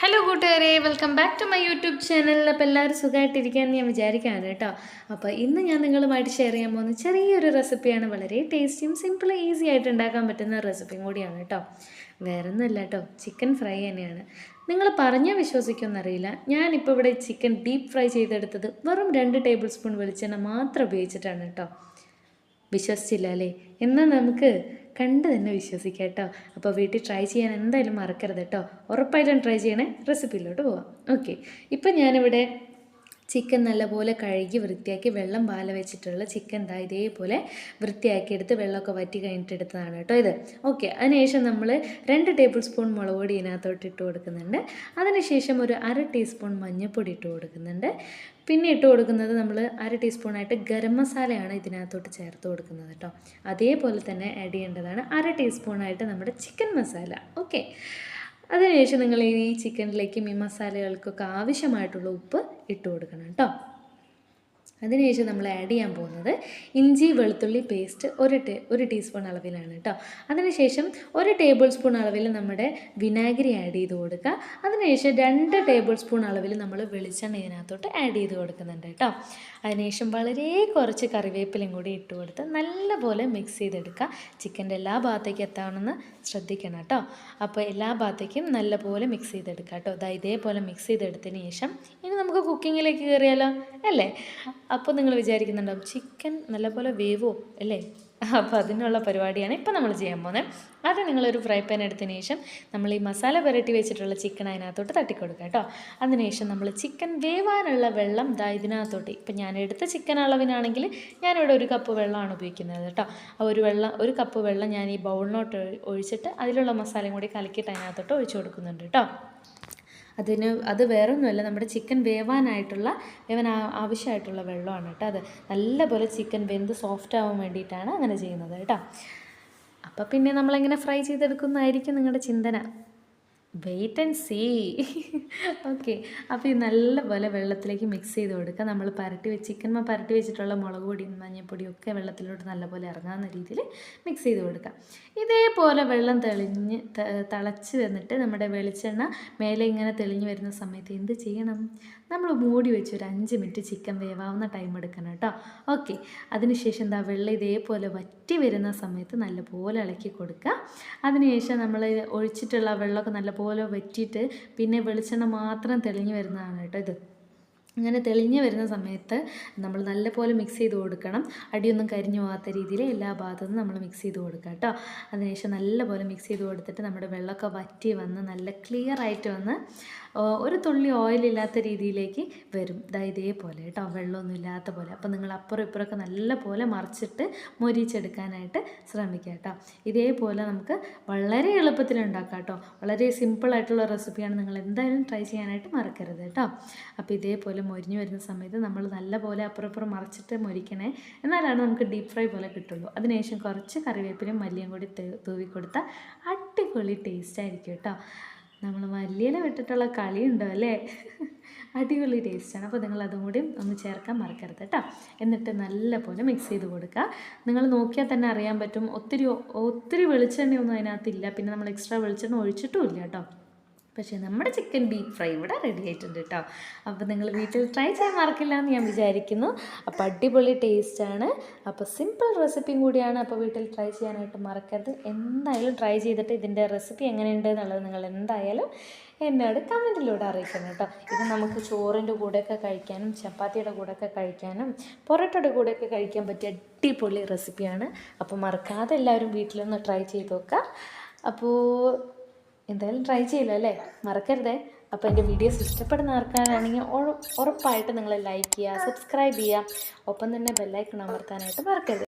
Hello കൂട്ടുകാരെ. Welcome back to my YouTube ചാനലിൽ അപ്പോൾ എല്ലാവരും സുഖമായിട്ടിരിക്കാമെന്ന് ഞാൻ വിചാരിക്കുകയാണ് കേട്ടോ. അപ്പോൾ ഇന്ന് ഞാൻ നിങ്ങളുമായിട്ട് ഷെയർ ചെയ്യാൻ പോകുന്ന ചെറിയൊരു റെസിപ്പിയാണ് വളരെ ടേസ്റ്റിയും സിമ്പിൾ ഈസി ആയിട്ട് ഉണ്ടാക്കാൻ പറ്റുന്ന റെസിപ്പിയും കൂടിയാണ് കേട്ടോ. വേറെ ഒന്നുമില്ല കേട്ടോ. ചിക്കൻ ഫ്രൈ തന്നെയാണ്. നിങ്ങൾ പറഞ്ഞാൽ വിശ്വസിക്കുമെന്നറിയില്ല ഞാനിപ്പോൾ ഇവിടെ ചിക്കൻ ഡീപ്പ് ഫ്രൈ ചെയ്തെടുത്തത് വെറും രണ്ട് ടേബിൾ സ്പൂൺ വെളിച്ചെണ്ണ മാത്രം ഉപയോഗിച്ചിട്ടാണ് കേട്ടോ. വിശ്വസിച്ചില്ല അല്ലേ? എന്നാൽ നമുക്ക് കണ്ട് തന്നെ വിശ്വസിക്കാം കേട്ടോ. അപ്പോൾ വീട്ടിൽ ട്രൈ ചെയ്യാൻ എന്തായാലും മറക്കരുത് കേട്ടോ. ഉറപ്പായിട്ടും ട്രൈ ചെയ്യണേ റെസിപ്പിയിലോട്ട് പോവാം. ഓക്കെ ഇപ്പം ഞാനിവിടെ ചിക്കൻ നല്ലപോലെ കഴുകി വൃത്തിയാക്കി വെള്ളം പാല വെച്ചിട്ടുള്ള ചിക്കൻ ദാ ഇതേപോലെ വൃത്തിയാക്കി എടുത്ത് വെള്ളമൊക്കെ വറ്റി കഴിഞ്ഞിട്ട് എടുത്തതാണ് കേട്ടോ ഇത്. ഓക്കെ അതിനുശേഷം നമ്മൾ രണ്ട് ടേബിൾ സ്പൂൺ മുളക് പൊടി ഇതിനകത്തോട്ട് ഇട്ട് കൊടുക്കുന്നുണ്ട്. അതിനുശേഷം ഒരു അര ടീസ്പൂൺ മഞ്ഞൾപ്പൊടി ഇട്ട് കൊടുക്കുന്നുണ്ട്. പിന്നെ ഇട്ട് കൊടുക്കുന്നത് നമ്മൾ അര ടീസ്പൂണായിട്ട് ഗരം മസാലയാണ് ഇതിനകത്തോട്ട് ചേർത്ത് കൊടുക്കുന്നത് കേട്ടോ. അതേപോലെ തന്നെ ആഡ് ചെയ്യേണ്ടതാണ് അര ടീസ്പൂണായിട്ട് നമ്മുടെ ചിക്കൻ മസാല ഓക്കെ അതിനുശേഷം നിങ്ങൾ ഈ ചിക്കനിലേക്കും ഈ മസാലകൾക്കൊക്കെ ആവശ്യമായിട്ടുള്ള ഉപ്പ് ഇട്ട് കൊടുക്കണം കേട്ടോ. അതിനുശേഷം നമ്മൾ ആഡ് ചെയ്യാൻ പോകുന്നത് ഇഞ്ചി വെളുത്തുള്ളി പേസ്റ്റ് ഒരു ടേ ഒരു ടീസ്പൂൺ അളവിലാണ് കേട്ടോ അതിനുശേഷം ഒരു ടേബിൾ സ്പൂൺ അളവിൽ നമ്മുടെ വിനാഗിരി ആഡ് ചെയ്ത് കൊടുക്കുക. അതിനുശേഷം രണ്ട് ടേബിൾ സ്പൂൺ അളവിൽ നമ്മൾ വെളിച്ചെണ്ണ ഇതിനകത്തോട്ട് ആഡ് ചെയ്ത് കൊടുക്കുന്നുണ്ട് കേട്ടോ അതിനുശേഷം വളരെ കുറച്ച് കറിവേപ്പിലയും കൂടി ഇട്ട് കൊടുത്ത് നല്ലപോലെ മിക്സ് ചെയ്തെടുക്കുക. ചിക്കന്റെ എല്ലാ ഭാഗത്തേക്കും എത്താണെന്ന് ശ്രദ്ധിക്കണം കേട്ടോ അപ്പോൾ എല്ലാ ഭാഗത്തേക്കും നല്ലപോലെ മിക്സ് ചെയ്തെടുക്കുക കേട്ടോ അതായത് ഇതേപോലെ മിക്സ് ചെയ്തെടുത്തതിന് ശേഷം ഇനി നമുക്ക് കുക്കിങ്ങിലേക്ക് കയറിയാലോ? അല്ലേ? അപ്പോൾ നിങ്ങൾ വിചാരിക്കുന്നുണ്ടാവും ചിക്കൻ നല്ലപോലെ വേവോ? അല്ലേ? അപ്പോൾ അതിനുള്ള പരിപാടിയാണ് ഇപ്പോൾ നമ്മൾ ചെയ്യാൻ പോകുന്നത്. അത് നിങ്ങളൊരു ഫ്രൈ പാൻ എടുത്തതിന് ശേഷം നമ്മൾ ഈ മസാല പുരട്ടി വെച്ചിട്ടുള്ള ചിക്കൻ അതിനകത്തോട്ട് തട്ടിക്കൊടുക്കുക കേട്ടോ. അതിനുശേഷം നമ്മൾ ചിക്കൻ വേവാനുള്ള വെള്ളം ദാ ഇതിനകത്തോട്ട്. ഇപ്പം ഞാൻ എടുത്ത ചിക്കൻ അളവിനാണെങ്കിൽ ഞാനിവിടെ ഒരു കപ്പ് വെള്ളമാണ് ഉപയോഗിക്കുന്നത് കേട്ടോ. ആ ഒരു വെള്ളം ഒരു കപ്പ് വെള്ളം ഞാൻ ഈ ബൗളിനോട്ട് ഒഴിച്ചിട്ട് അതിലുള്ള മസാലയും കൂടി കലക്കിയിട്ട് അതിനകത്തോട്ട് ഒഴിച്ചു കൊടുക്കുന്നുണ്ട് കേട്ടോ. അതിന് അത് വേറൊന്നുമല്ല നമ്മുടെ ചിക്കൻ വേവാനായിട്ടുള്ള വേവാൻ ആവശ്യമായിട്ടുള്ള വെള്ളമാണ് കേട്ടോ അത്. നല്ലപോലെ ചിക്കൻ വെന്ത് സോഫ്റ്റ് ആവാൻ വേണ്ടിയിട്ടാണ് അങ്ങനെ ചെയ്യുന്നത് കേട്ടോ. അപ്പോൾ പിന്നെ നമ്മളെങ്ങനെ ഫ്രൈ ചെയ്തെടുക്കുന്നതായിരിക്കും നിങ്ങളുടെ ചിന്തന. വെയിറ്റ് ആൻഡ് സീ ഓക്കെ അപ്പോൾ ഈ നല്ലപോലെ വെള്ളത്തിലേക്ക് മിക്സ് ചെയ്ത് കൊടുക്കുക. നമ്മൾ പരട്ടി വെച്ച് ചിക്കൻ പരട്ടി വെച്ചിട്ടുള്ള മുളക് പൊടിയും മഞ്ഞൾപ്പൊടിയും ഒക്കെ വെള്ളത്തിലോട്ട് നല്ലപോലെ ഇറങ്ങാവുന്ന രീതിയിൽ മിക്സ് ചെയ്ത് കൊടുക്കുക. ഇതേപോലെ വെള്ളം തെളിഞ്ഞ് തിളച്ച് വന്നിട്ട് നമ്മുടെ വെളിച്ചെണ്ണ മേലെ ഇങ്ങനെ തെളിഞ്ഞ് വരുന്ന സമയത്ത് എന്ത് ചെയ്യണം? നമ്മൾ മൂടി വെച്ച് ഒരു അഞ്ച് മിനിറ്റ് ചിക്കൻ വേവാവുന്ന ടൈം എടുക്കണം കേട്ടോ. ഓക്കെ അതിനുശേഷം എന്താ വെള്ളം ഇതേപോലെ വറ്റി വരുന്ന സമയത്ത് നല്ലപോലെ ഇളക്കി കൊടുക്കുക. അതിനുശേഷം നമ്മൾ ഒഴിച്ചിട്ടുള്ള വെള്ളമൊക്കെ നല്ലപോലെ വറ്റിയിട്ട് പിന്നെ വെളിച്ചെണ്ണ മാത്രം തെളിഞ്ഞു വരുന്നതാണ് കേട്ടോ ഇത്. അങ്ങനെ തെളിഞ്ഞു വരുന്ന സമയത്ത് നമ്മൾ നല്ലപോലെ മിക്സ് ചെയ്ത് കൊടുക്കണം. അടിയൊന്നും കരിഞ്ഞു പോകാത്ത രീതിയിൽ എല്ലാ ഭാഗത്തുനിന്നും നമ്മൾ മിക്സ് ചെയ്ത് കൊടുക്കുക കേട്ടോ. അതിനുശേഷം നല്ലപോലെ മിക്സ് ചെയ്ത് കൊടുത്തിട്ട് നമ്മുടെ വെള്ളമൊക്കെ വറ്റി വന്ന് നല്ല ക്ലിയർ ആയിട്ട് വന്ന് ഒരു തുള്ളി ഓയിലില്ലാത്ത രീതിയിലേക്ക് വരും. ദാ ഇതേപോലെ കേട്ടോ വെള്ളമൊന്നും ഇല്ലാത്ത പോലെ. അപ്പോൾ നിങ്ങൾ അപ്പുറം ഇപ്പുറമൊക്കെ നല്ലപോലെ മറിച്ചിട്ട് മൊരിച്ചെടുക്കാനായിട്ട് ശ്രമിക്കുക കേട്ടോ. ഇതേപോലെ നമുക്ക് വളരെ എളുപ്പത്തിൽ ഉണ്ടാക്കാം കേട്ടോ. വളരെ സിമ്പിളായിട്ടുള്ള റെസിപ്പിയാണ് നിങ്ങൾ എന്തായാലും ട്രൈ ചെയ്യാനായിട്ട് മറക്കരുത് കേട്ടോ. അപ്പോൾ ഇതേപോലെ മൊരിഞ്ഞു വരുന്ന സമയത്ത് നമ്മൾ നല്ലപോലെ അപ്പുറം ഇപ്പുറം മറിച്ചിട്ട് മൊരിക്കണേ. എന്നാലാണ് നമുക്ക് ഡീപ്പ് ഫ്രൈ പോലെ കിട്ടുള്ളൂ. അതിനുശേഷം കുറച്ച് കറിവേപ്പിലും മല്ലിയും കൂടി തൂവിക്കൊടുത്താൽ തൂവി കൊടുത്താൽ അടിപൊളി ടേസ്റ്റ് ആയിരിക്കും കേട്ടോ. നമ്മൾ മല്ലിയില വിട്ടിട്ടുള്ള ഉണ്ടോ അല്ലേ? അടിപൊളി ടേസ്റ്റാണ് അപ്പോൾ നിങ്ങൾ അതും കൂടി ഒന്ന് ചേർക്കാൻ മറക്കരുത് കേട്ടോ. എന്നിട്ട് നല്ലപോലെ മിക്സ് ചെയ്ത് കൊടുക്കുക. നിങ്ങൾ നോക്കിയാൽ തന്നെ അറിയാൻ പറ്റും. ഒത്തിരി ഒത്തിരി വെളിച്ചെണ്ണയൊന്നും അതിനകത്തില്ല. പിന്നെ നമ്മൾ എക്സ്ട്രാ വെളിച്ചെണ്ണ ഒഴിച്ചിട്ടും ഇല്ല കേട്ടോ. പക്ഷേ നമ്മുടെ ചിക്കൻ ഡീപ്പ് ഫ്രൈ ഇവിടെ റെഡി ആയിട്ടുണ്ട് കേട്ടോ അപ്പോൾ നിങ്ങൾ വീട്ടിൽ ട്രൈ ചെയ്യാൻ മറക്കില്ല എന്ന് ഞാൻ വിചാരിക്കുന്നു. അപ്പോൾ അടിപൊളി ടേസ്റ്റാണ് അപ്പോൾ സിമ്പിൾ റെസിപ്പിയും കൂടിയാണ് അപ്പോൾ വീട്ടിൽ ട്രൈ ചെയ്യാനായിട്ട് മറക്കരുത്. എന്തായാലും ട്രൈ ചെയ്തിട്ട് ഇതിന്റെ റെസിപ്പി എങ്ങനെയുണ്ട് എന്നുള്ളത് നിങ്ങൾ എന്തായാലും എന്നോട് കമന്റിലൂടെ അറിയിക്കണം കേട്ടോ ഇത് നമുക്ക് ചോറിന്റെ കൂടെയൊക്കെ കഴിക്കാനും ചപ്പാത്തിയുടെ കൂടെയൊക്കെ കഴിക്കാനും പൊറോട്ടയുടെ കൂടെയൊക്കെ കഴിക്കാൻ പറ്റിയ അടിപൊളി റെസിപ്പിയാണ് അപ്പോൾ മറക്കാതെ എല്ലാവരും വീട്ടിലൊന്ന് ട്രൈ ചെയ്ത് നോക്കുക അപ്പോൾ എന്തായാലും ട്രൈ ചെയ്യില്ല അല്ലേ? മറക്കരുതേ. അപ്പോൾ എന്റെ വീഡിയോസ് ഇഷ്ടപ്പെടുന്ന ആൾക്കാരാണെങ്കിൽ ഉറപ്പായിട്ട് നിങ്ങൾ ലൈക്ക് ചെയ്യുക സബ്സ്ക്രൈബ് ചെയ്യുക. ഒപ്പം തന്നെ ബെല്ലൈക്കൺ അമർത്താനായിട്ട് മറക്കരുത്.